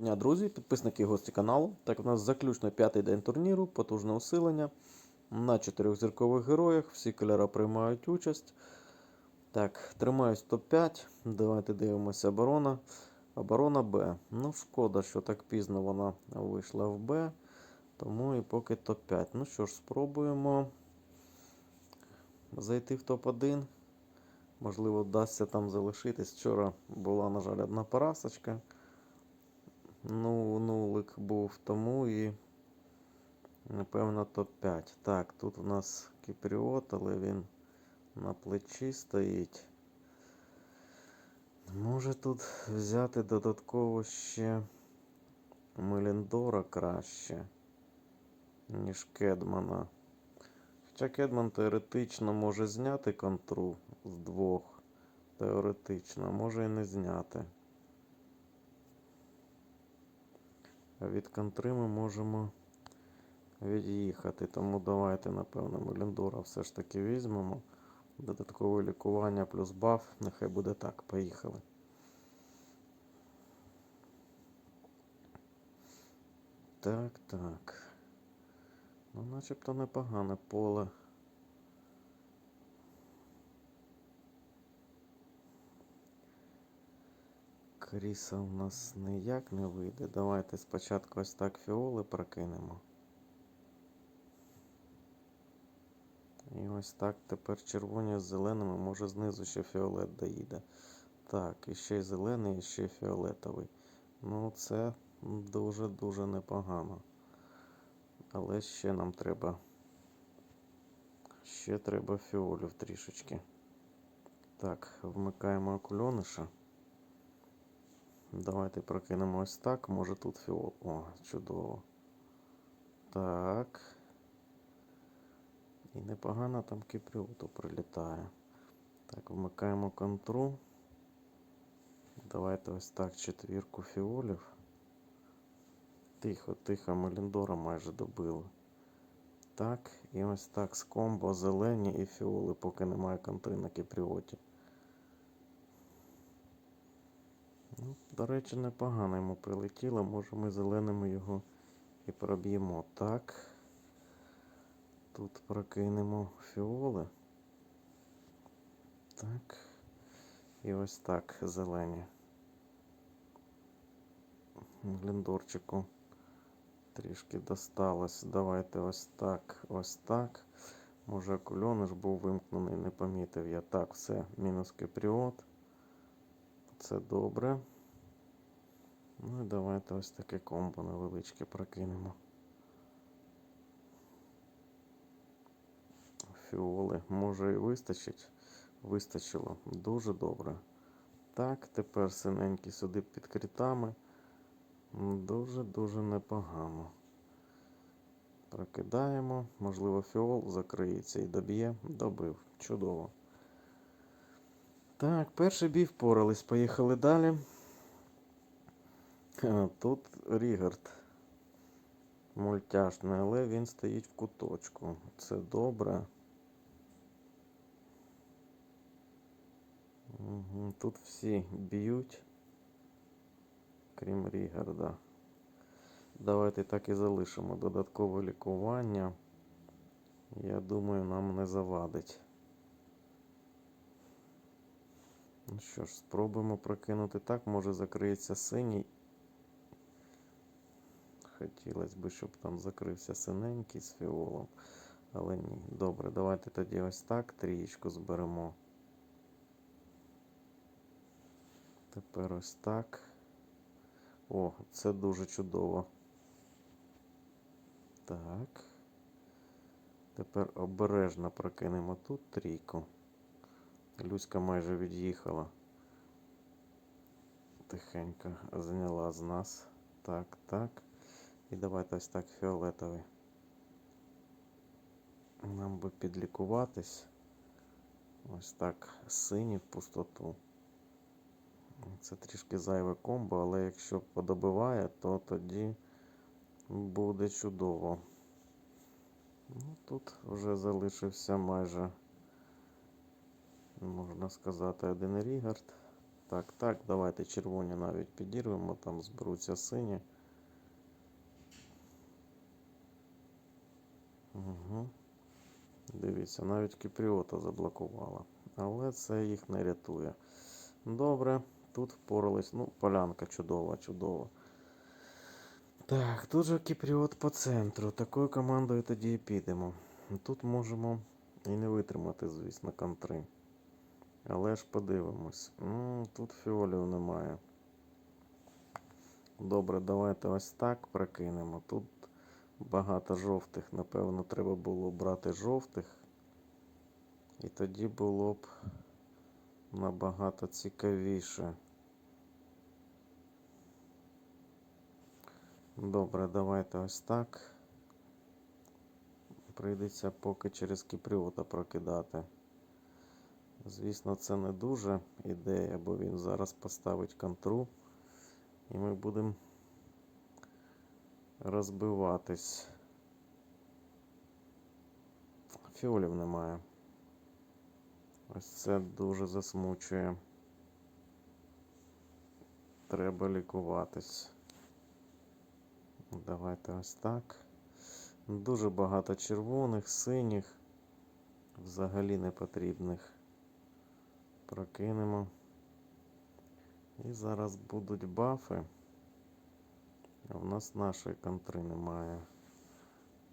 дня, друзі, підписники і гості каналу. Так, у нас заключно п'ятий день турніру, потужне усилення. На чотирьох зіркових героях. Всі кольори приймають участь. Так, тримаюсь топ-5. Давайте дивимося оборона. Оборона Б. Ну, шкода, що так пізно вона вийшла в Б. Тому і поки топ-5. Ну що ж, спробуємо зайти в топ-1. Можливо, вдасться там залишитись. Вчора була, на жаль, одна парасочка. Ну, нулик був тому і, напевно, топ-5. Так, тут у нас Кіпріот, але він на плечі стоїть. Може тут взяти додатково ще Меліндора краще, ніж Кедмана. Хоча Кедман теоретично може зняти контру з двох. Теоретично, може і не зняти. А від контри ми можемо від'їхати. Тому давайте, напевно, Меліндора все ж таки візьмемо. Додаткове лікування плюс баф. Нехай буде так. Поїхали. Так, так. Ну, начебто непогане поле. Кріса у нас ніяк не вийде. Давайте спочатку ось так фіоли прокинемо. І ось так тепер червоні з зеленими, може знизу ще фіолет доїде. Так, і ще й зелений, і ще фіолетовий. Ну, це дуже-дуже непогано. Але ще нам треба. Ще треба фіолів трішечки. Так, вмикаємо окульониша. Давайте прокинемо ось так. Може тут фіол. О, чудово. Так. І непогано там кіпріоту прилітає. Так, вмикаємо контру. Давайте ось так четвірку фіолів. Тихо, тихо, Меліндора майже добили. Так, і ось так з комбо зелені і фіоли, поки немає контри на кіпріоті. Ну, до речі, непогано йому прилетіло. Може ми зеленими його і проб'ємо. Так. Тут прокинемо фіоли. Так. І ось так зелені. Гліндорчику трішки досталось. Давайте ось так, ось так. Може кульониш був вимкнений, не помітив я. Так, все, мінус кипріот. Це добре. Ну і давайте ось таке комбо невеличке прокинемо. Фіоли. Може і вистачить. Вистачило. Дуже добре. Так, тепер синенький сюди під критами. Дуже-дуже непогано. Прокидаємо. Можливо, фіол закриється і доб'є. Добив. Чудово. Так, перший бій впорались. Поїхали далі. Тут Рігард мультяшний, але він стоїть в куточку. Це добре. Тут всі б'ють, крім Рігарда. Давайте так і залишимо додаткове лікування. Я думаю, нам не завадить. Ну що ж, спробуємо прокинути так, може закриється синій. Хотілося б, щоб там закрився синенький з фіолом. Але ні. Добре, давайте тоді ось так трієчку зберемо. Тепер ось так. О, це дуже чудово. Так. Тепер обережно прокинемо тут трійку. Люська майже від'їхала. Тихенько зняла з нас. Так, так. І давайте ось так фіолетовий. Нам би підлікуватись. Ось так синій в пустоту. Це трішки зайве комбо, але якщо подобиває, то тоді буде чудово. Ну, Тут вже залишився майже, можна сказати, один Рігард. так, так. Давайте червоні навіть підірвемо, там зберуться сині. Угу. Дивіться, навіть Кіпріота заблокувала. Але це їх не рятує. Добре, тут впорались. Ну, полянка чудова, чудова. Так, тут же Кіпріот по центру. Такою командою тоді і підемо. Тут можемо і не витримати, звісно, контри. Але ж подивимось. М, Тут фіолів немає. Добре, давайте ось так прокинемо. Тут багато жовтих. Напевно, треба було брати жовтих. І тоді було б набагато цікавіше. Добре, давайте ось так. Прийдеться поки через Кіпріота прокидати. Звісно, це не дуже ідея, бо він зараз поставить контру. І ми будемо розбиватись. Фіолів немає. Ось це дуже засмучує. Треба лікуватись. Давайте ось так. Дуже багато червоних, синіх, взагалі не потрібних. Прокинемо. І зараз будуть бафи. А в нас нашої контри немає.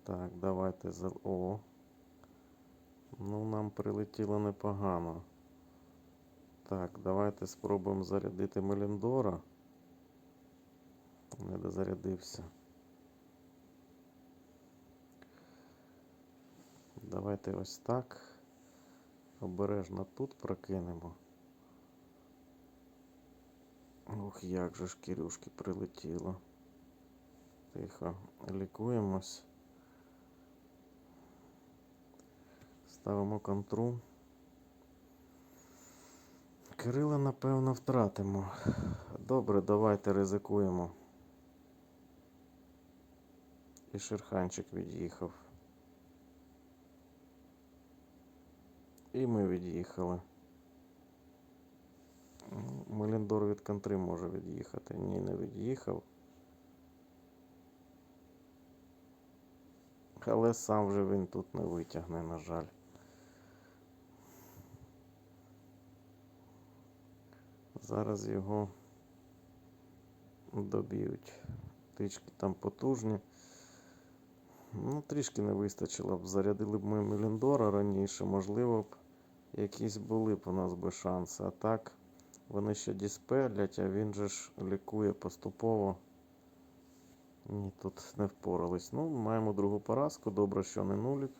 Так, давайте за. О. Ну, нам прилетіло непогано. Так, давайте спробуємо зарядити Меліндора. Не дозарядився. Давайте ось так. Обережно тут прокинемо. Ох, як же ж Кирюшки прилетіло. Тихо, лікуємось. Ставимо контру. Кирила, напевно, втратимо. Добре, давайте ризикуємо. І Шерханчик від'їхав. І ми від'їхали. Меліндор від контри може від'їхати. Ні, не від'їхав. Але сам вже він тут не витягне, на жаль. Зараз його доб'ють. Тички там потужні. Ну, трішки не вистачило б. Зарядили б ми Меліндора раніше, можливо б якісь були б у нас би шанси. А так, вони ще діспелять, а він же ж лікує поступово. Ні, тут не впорались. Ну, маємо другу поразку. Добре, що не нулік.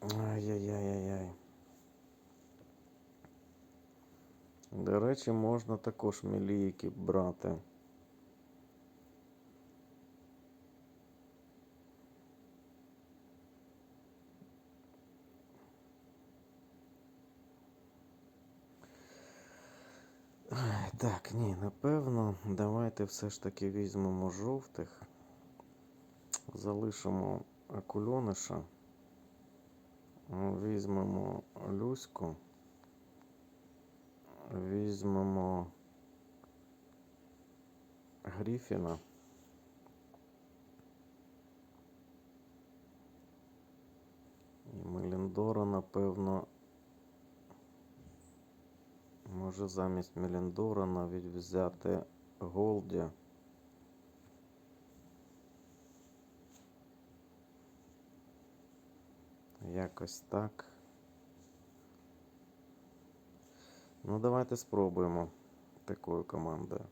Ай-яй-яй-яй-яй. До речі, можна також мілійки брати. Так, ні, напевно, давайте все ж таки візьмемо жовтих, залишимо акульониша, візьмемо люську, візьмемо Гріфіна. І Меліндора, напевно, Може замість Меліндора навіть взяти Голді. Якось так. Ну, давайте спробуємо такою командою.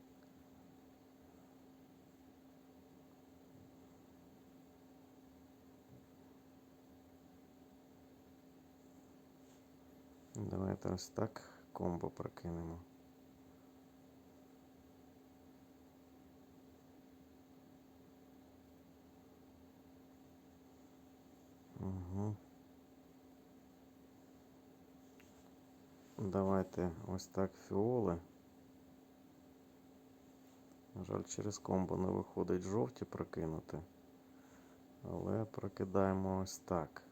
Давайте ось так комбо прокинемо. Угу. Давайте ось так фіоли. На жаль, через комбо не виходить жовті прокинути. Але прокидаємо ось так.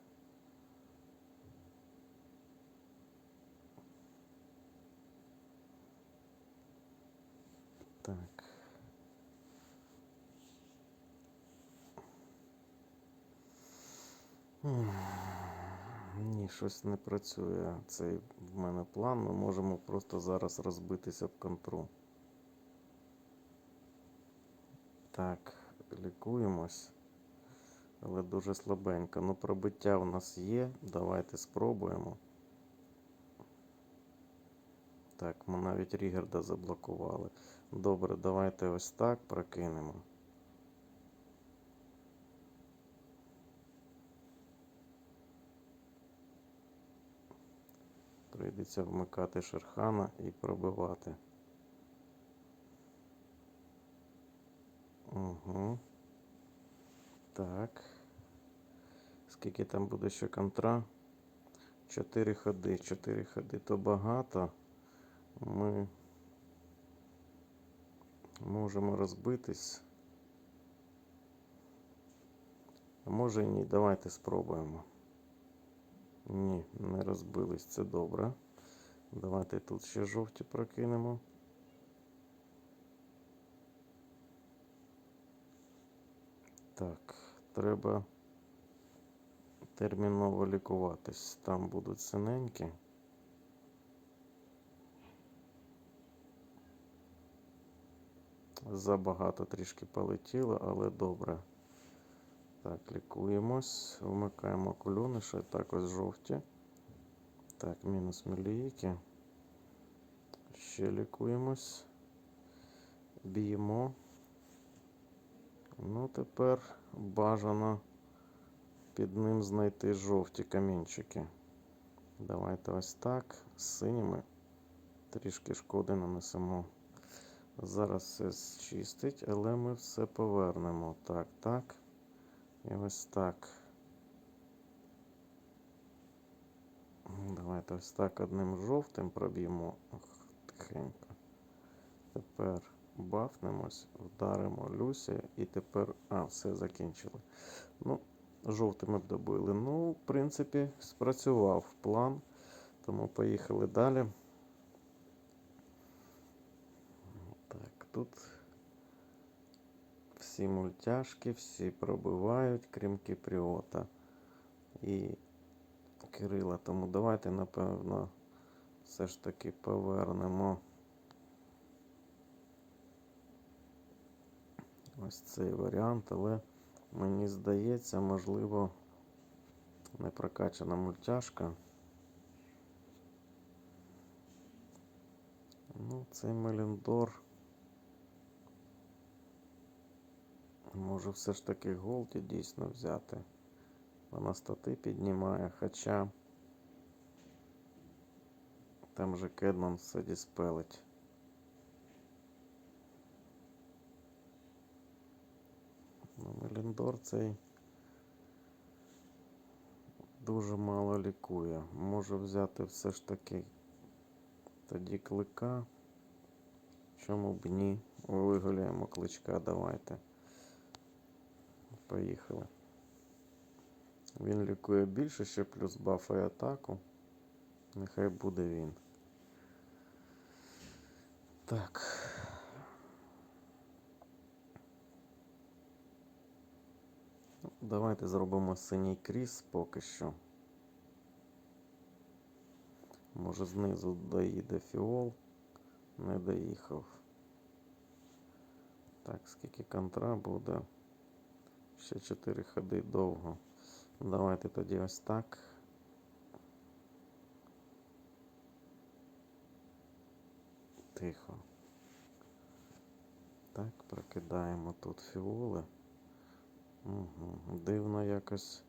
Так. Ні, щось не працює. Цей в мене план. Ми можемо просто зараз розбитися в контру. Так, лікуємось. Але дуже слабенько. Ну, пробиття у нас є. Давайте спробуємо. Так, ми навіть Рігерда заблокували. Добре, давайте ось так прокинемо. Прийдеться вмикати Шерхана і пробивати. Угу. Так. Скільки там буде ще контра? Чотири ходи. Чотири ходи то багато. Ми можемо розбитись. Може ні. Давайте спробуємо. Ні, не розбились. Це добре. Давайте тут ще жовті прокинемо. Так, треба терміново лікуватись. Там будуть синенькі. Забагато трішки полетіло, але добре. Так, лікуємось. Вмикаємо кульониші, також жовті. Так, мінус міліїки. Ще лікуємось. Б'ємо. Ну, тепер бажано під ним знайти жовті камінчики. Давайте ось так. З синіми трішки шкоди нанесемо. Зараз все зчистить, але ми все повернемо. Так, так. І ось так. Давайте ось так одним жовтим проб'ємо тихенько. Тепер бафнемось, вдаримо Люсі і тепер. А, все закінчили. Ну, жовтими б добили. Ну, в принципі, спрацював план. Тому поїхали далі. Тут всі мультяшки, всі пробивають, крім Кіпріота і Кирила. Тому давайте, напевно, все ж таки повернемо ось цей варіант, але мені здається, можливо, не прокачана мультяшка. Ну, цей Меліндор. Може все ж таки Голді дійсно взяти. Вона стати піднімає, хоча там же Кедман все діспелить. Ну, Меліндор цей дуже мало лікує. Може взяти все ж таки тоді клика. Чому б ні? Вигуляємо кличка, давайте. Поїхали. Він лікує більше, ще плюс бафає атаку. Нехай буде він. Так. Ну, Давайте зробимо синій кріс поки що. Може знизу доїде фіол. Не доїхав. Так, скільки контра буде? Ще 4 ходи довго. Давайте тоді ось так. Тихо. Так, прокидаємо тут фіоли. Угу. Дивно якось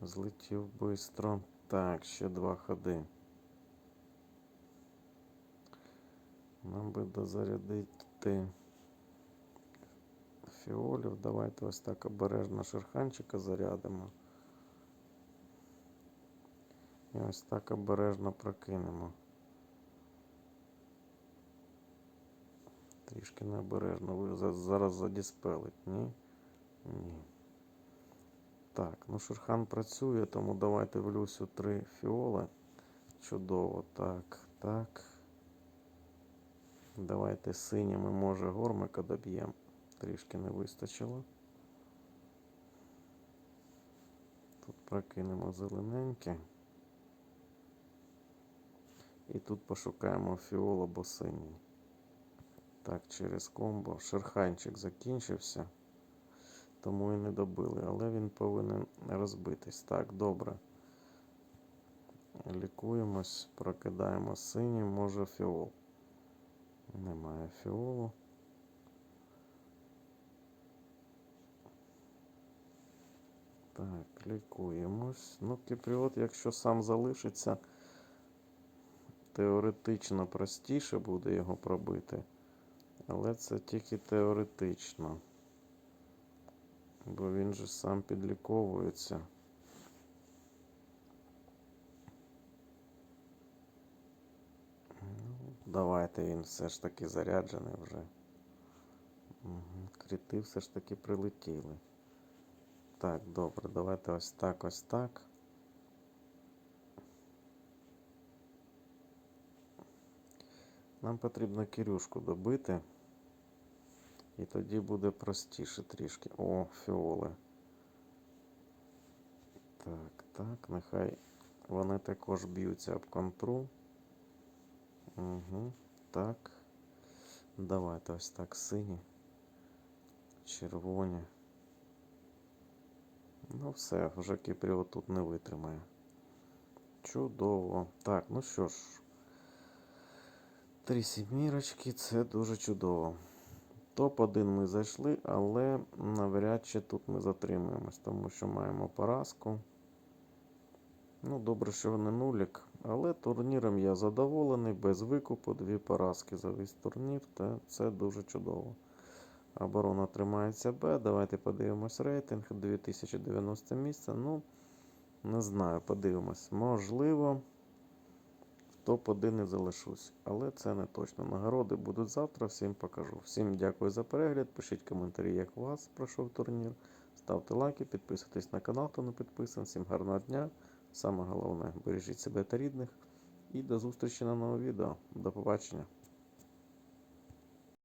злетів швидко. Так, ще два ходи. Нам би дозарядити фіолів. Давайте ось так обережно шерханчика зарядимо. І ось так обережно прокинемо. Трішки необережно. Зараз задіспелить, ні? Ні. Так, ну Шерхан працює, тому давайте в Люсю три фіоли. Чудово. Так, так. Давайте синіми, може, гормика доб'ємо. Трішки не вистачило. Тут прокинемо зелененьке. І тут пошукаємо фіол або синій. Так, через комбо. Шерханчик закінчився, тому і не добили, але він повинен розбитись. Так, добре. Лікуємось, прокидаємо синій, може фіол. Немає фіолу. Так, лікуємось. Ну, кіпріот, якщо сам залишиться, теоретично простіше буде його пробити. Але це тільки теоретично. Бо він же сам підліковується. Ну, Давайте він все ж таки заряджений вже. Кріти все ж таки прилетіли. Так, добре, давайте ось так, ось так. Нам потрібно Кирюшку добити. І тоді буде простіше трішки. О, фіоли. Так, так, нехай вони також б'ються об контру. Угу, так. Давайте ось так сині. Червоні. Ну все, вже Кіпріот тут не витримає. Чудово. Так, ну що ж. Три сімірочки, це дуже чудово. Топ-1 ми зайшли, але навряд чи тут ми затримуємось, тому що маємо поразку. Ну, добре, що не нулік, але турніром я задоволений, без викупу, дві поразки за весь турнір, та це дуже чудово. Оборона тримається Б. Давайте подивимось рейтинг. 2090 місце. Ну, не знаю, подивимось. Можливо, в топ-1 і залишусь. Але це не точно. Нагороди будуть завтра. Всім покажу. Всім дякую за перегляд. Пишіть коментарі, як у вас пройшов турнір. Ставте лайки, підписуйтесь на канал, хто не підписаний. Всім гарного дня. Саме головне, бережіть себе та рідних. І до зустрічі на новому відео. До побачення.